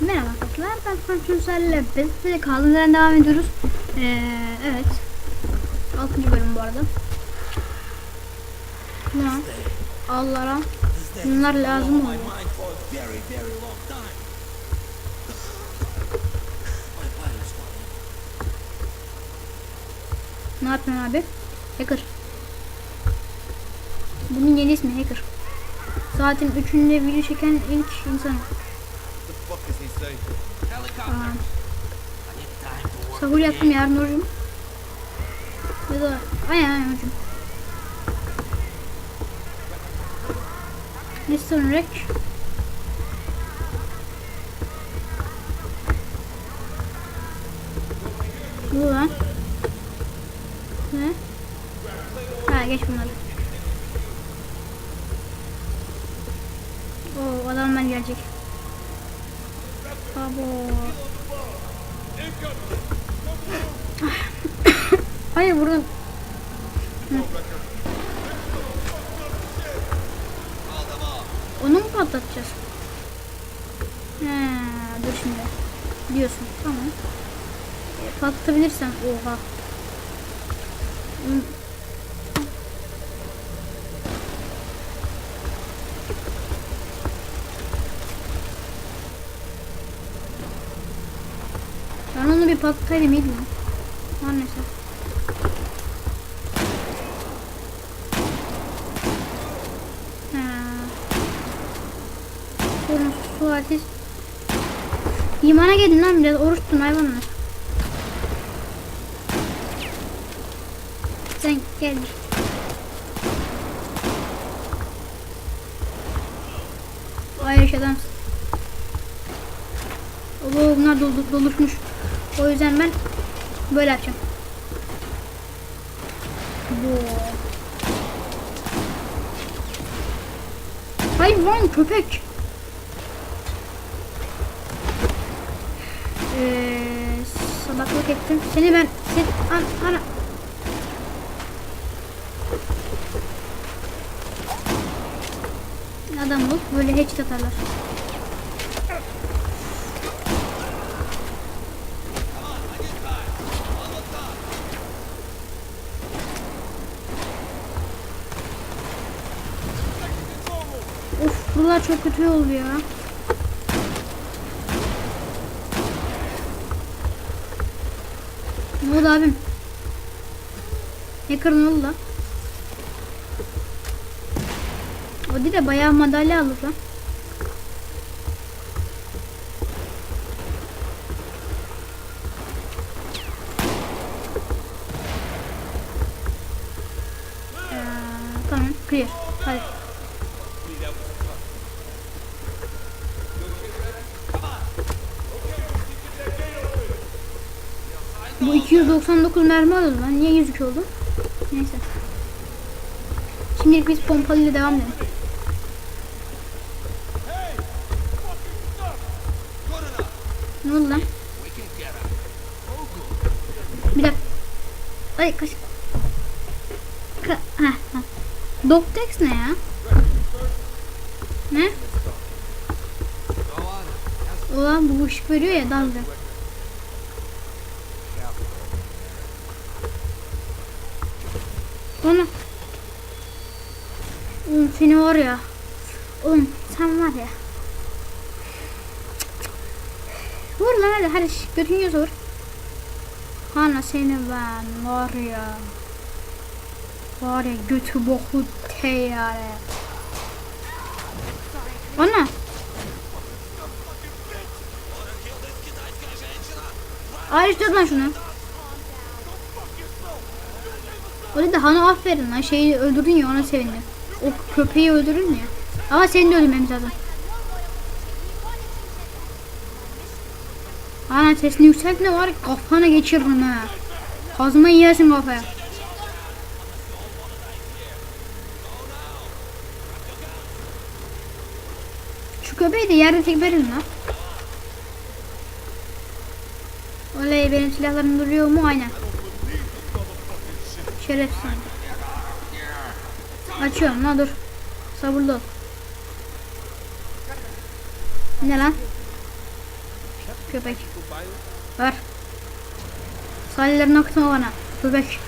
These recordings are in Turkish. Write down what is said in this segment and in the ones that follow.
Merhaba arkadaşlar ben Frank biz de kaldığımız yerden devam ediyoruz. Ee, evet. 6. bölüm bu arada. Ne? Allah'a bunlar lazım oluyor. Ne yapıyorsun abi? Hacker. Bunun yeni ismi Hacker. Saatin 3'ünde video çeken ilk insan. Aa, sahur yaptım yarın hocam. Ya da aynen aynen hocam. Ne sonra Bu lan. Ne? Ha geç bunları. Oo adamlar gelecek. Abo. Hayır vurdum. Onu mu patlatacağız? He, dur şimdi. Diyorsun. Tamam. E, patlatabilirsen. Oha. Patlataydım iyiydi mi? Her neyse. Sorun su ateş. İmana gelin lan biraz oruç tutun hayvanlar. Sen gel. Vay yaş adamsın. Oo, bunlar dolu, doluşmuş. Yüzden ben böyle yapacağım. Bu. Hayvan köpek. Ee, salaklık ettim. Seni ben sen an, ana. Adam ol böyle hiç atarlar. Of buralar çok kötü oldu ya. Ne oldu abim? Hacker ne oldu lan? O değil de bayağı madalya alır lan. Ee, tamam clear. Hadi. Bu 299 mermi alıyor lan. Niye 102 oldu? Neyse. Şimdilik biz pompalıyla devam edelim. Ne oldu lan? Bir dakika. Ay kaç. Ka ha. Doctex ne ya? Ne? Ulan bu ışık veriyor ya dalga. Onu. Oğlum seni var ya. Oğlum sen var ya. Vur lan hadi hadi götün yüz vur. Hana seni ben var ya. Var ya götü boku teyare. Ana. Ayrıştır lan şunu. O da Han'a aferin lan şeyi öldürdün ya ona sevindim. O köpeği öldürün ya. Ama senin de öldürmemiz lazım. Ana sesini yükseltme var kafana geçiririm ha. Kazma yersin kafaya. Şu köpeği de yerde tek verin lan. Oley benim silahlarım duruyor mu? Aynen. Şerefsiz. Açıyorum lan dur. Sabırlı ol. Ne lan? köpek. Ver. Sallerini akıtma bana. Köpek.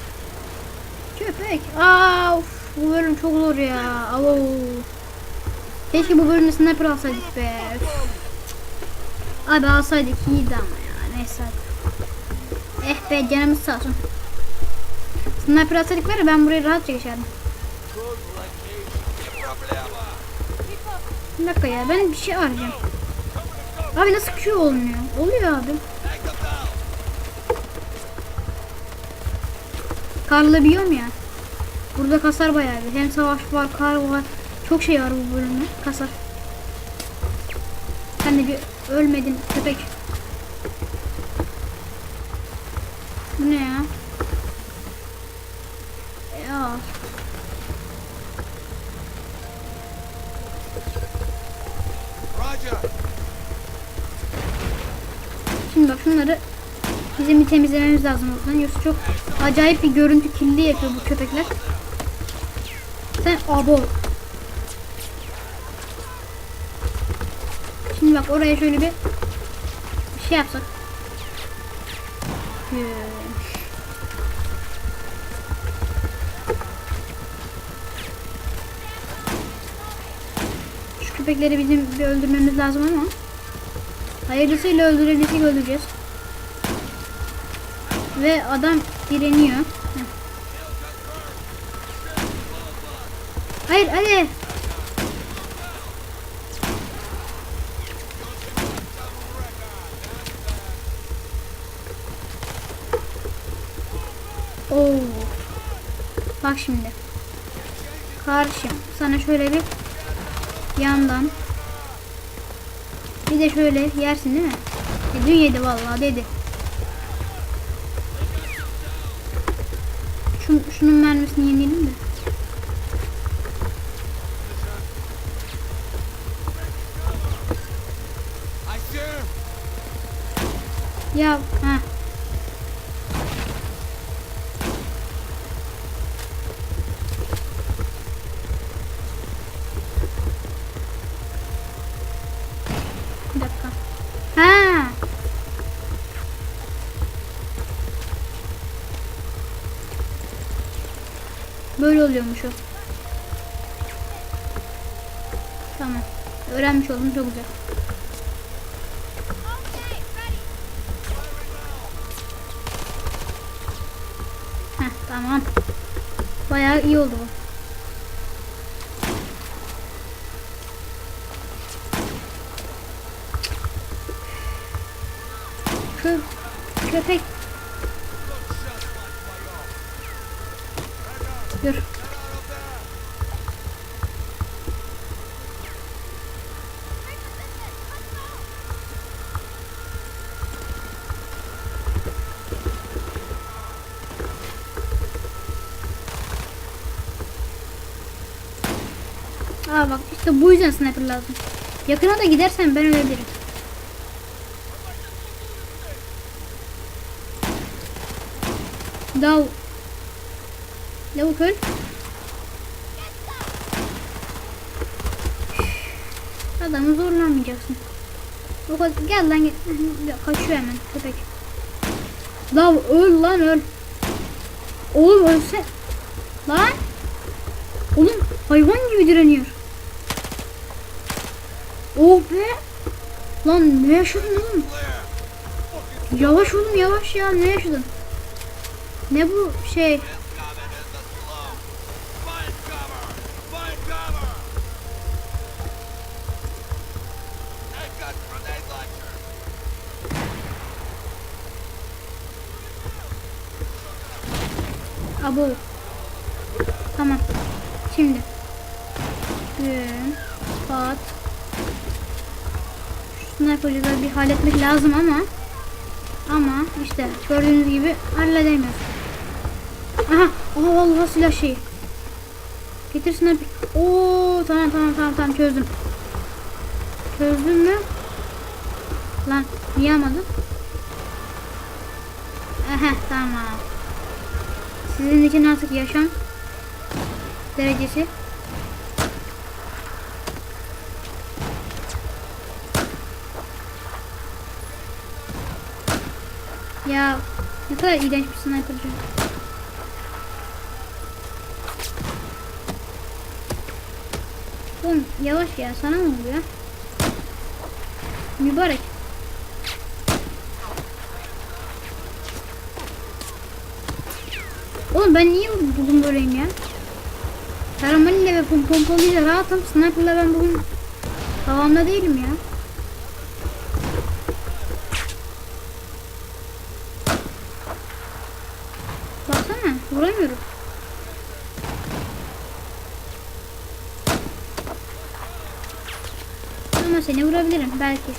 Köpek. Aa, of, bu bölüm çok zor ya. Alo. Keşke bu bölümde sniper alsaydık be. Abi alsaydık iyiydi ama ya. Neyse hadi. Eh be canımız sağ olsun. Sniper alsaydık var ya ben burayı rahatça geçerdim. Bir dakika ya ben bir şey arayacağım. Abi nasıl Q olmuyor? Oluyor abi. Karlı biyom ya. Burada kasar bayağı bir. Hem savaş var, kar var. Çok şey var bu bölümde. Kasar. Sen de bir ölmedin köpek. Bu ne ya? Ya. Roger. Şunları bizim bir temizlememiz lazım o zaman. Yoksa çok acayip bir görüntü kirliliği yapıyor bu köpekler. Sen abo. Şimdi bak oraya şöyle bir şey yapsak. Şu köpekleri bizim bir öldürmemiz lazım ama hayırlısıyla öldürebilirsek öldüreceğiz. Ve adam direniyor. Hayır hadi. Oo. Bak şimdi. Karşım sana şöyle bir yandan bir de şöyle yersin değil mi? E, dün yedi vallahi dedi. Şunun mermisini yenelim de. Ya Böyle oluyormuş o. Tamam. Öğrenmiş oldum çok güzel. Heh, tamam. Bayağı iyi oldu bu. Aa bak işte bu yüzden sniper lazım. Yakına da gidersen ben ölebilirim. Dav. Lavuk öl. Adamı zorlamayacaksın. O kadar gel lan Kaçıyor hemen köpek. Lav öl lan öl. Oğlum ölse. Lan. Oğlum hayvan gibi direniyor. Oh be. Lan ne yaşadın oğlum? Yavaş oğlum yavaş ya ne yaşadın? Ne bu şey? Find Şu sniper'cıları bir halletmek lazım ama ama işte gördüğünüz gibi halledemiyoruz. Aha, aha vallahi silah şeyi. Getir sniper. Oo tamam tamam tamam tamam çözdüm. Çözdün mü? Lan niye almadın? Aha tamam. Sizin için artık yaşam derecesi. Ya ne kadar iğrenç bir sniperci. Oğlum yavaş ya sana ne oluyor? Mübarek. Oğlum ben niye bugün böyleyim ya? Karamanıyla ve pom pompalıyla rahatım. Sniper'la ben bugün havamda değilim ya. Vuramıyorum. Ama seni vurabilirim belki.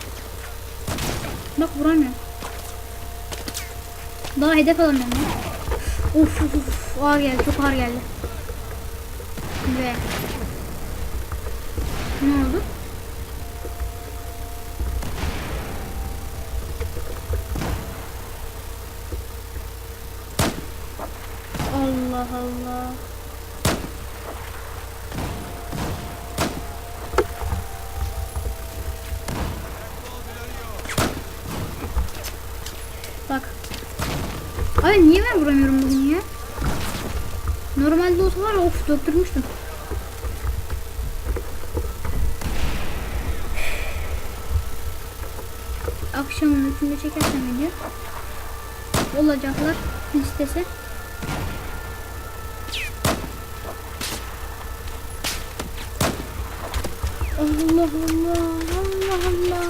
Bak vuramıyorum. Daha hedef alamıyorum ya. Uf uf uf ağır geldi çok ağır geldi. Ve ne oldu? Allah Allah. Bak. Abi niye ben vuramıyorum bugün ya? Normalde olsa var of döktürmüştüm. Akşamın üçünde çekersem video. Olacaklar listesi. Allah Allah Allah Allah.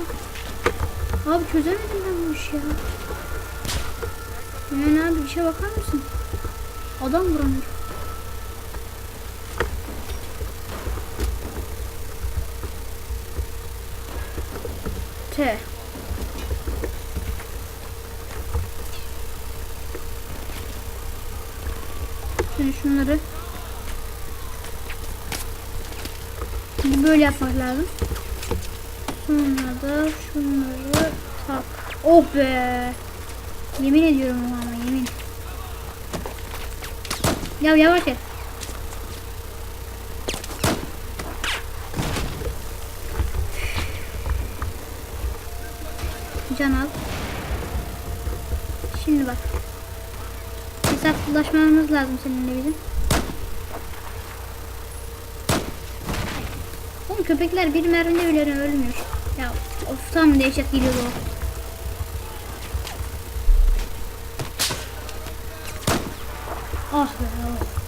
Abi çözemedim ben bu işi ya. Yani abi bir şey bakar mısın? Adam vuramıyor. T. Şimdi şunları böyle yapmak lazım. Sonra da şunları tak. Oh be. Yemin ediyorum ama yemin. Ya yavaş et. Can al. Şimdi bak. Hesaplaşmamız lazım seninle bizim. Oğlum köpekler bir mermide bile ölmüyor. Ya of tam dehşet geliyordu o. Ah be ah.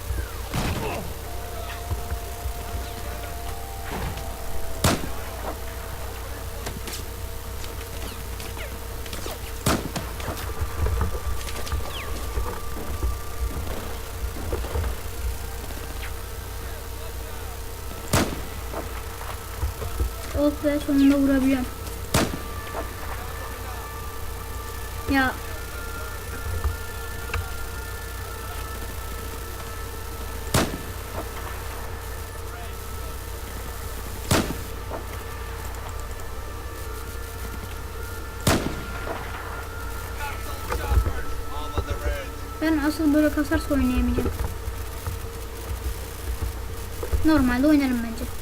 Oh be sonunda vurabiliyorum. Ya ben asıl böyle kasarsa oynayamayacağım. Normalde oynarım bence.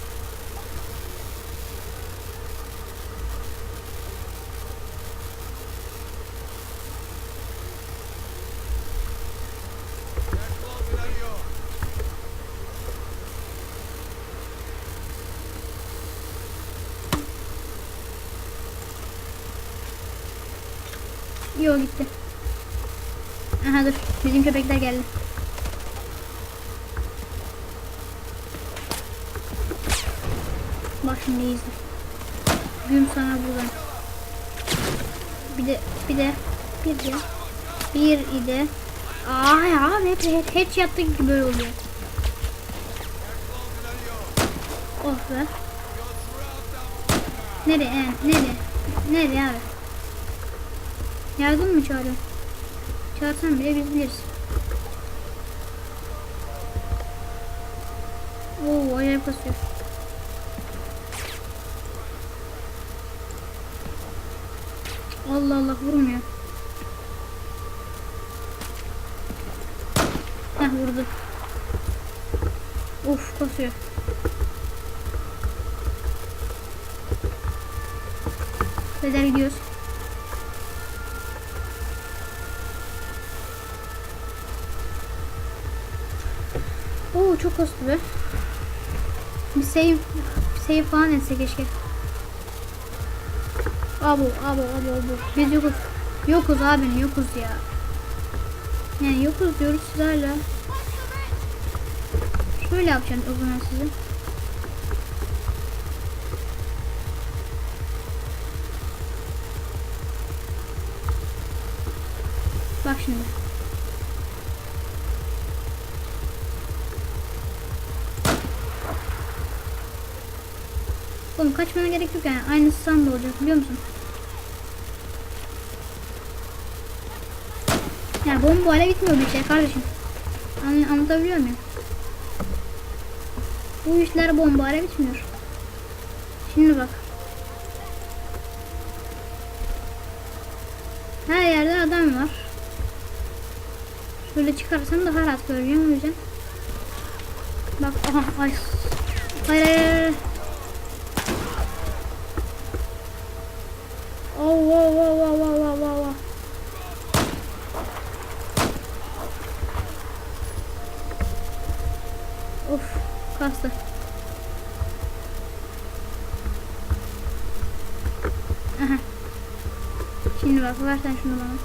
Bizim köpekler geldi. Bak şimdi izle. Gün sana buradan. Bir de bir de bir de bir ide. Aa ya hep hep hiç yaptık gibi böyle oluyor. Oh be. Nereye? he, Nereye? Nereye abi? Yardım mı çağırıyor? Çağırsan bile biz biliriz. Oo acayip kasıyor. Allah Allah vurmuyor. Heh vurdu. Of kasıyor. Beder gidiyoruz. Oo çok hızlı be. Save, save falan etse keşke. Abo, abo, abo, abo. Biz yokuz. Yokuz abi, yokuz ya. Yani yokuz diyoruz siz hala. Şöyle yapacağım o zaman size. Bak şimdi. Oğlum kaçmana gerek yok yani. Aynısı sana da olacak biliyor musun? Yani bomba hala bitmiyor bir şey kardeşim. Anla- anlatabiliyor muyum? Bu işler bomba hala bitmiyor. Şimdi bak. Her yerde adam var. Şöyle çıkarsam daha rahat göreceğim o yüzden. Bak aha ay. Hayır hayır hayır. Kastı. Aha. Şimdi bak versen şunu bana.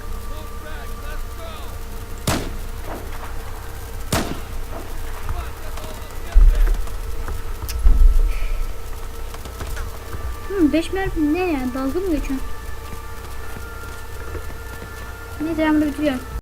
Hı, 5 mermi ne ya? Dalga mı geçiyorsun? Neyse ben bunu bitiriyorum.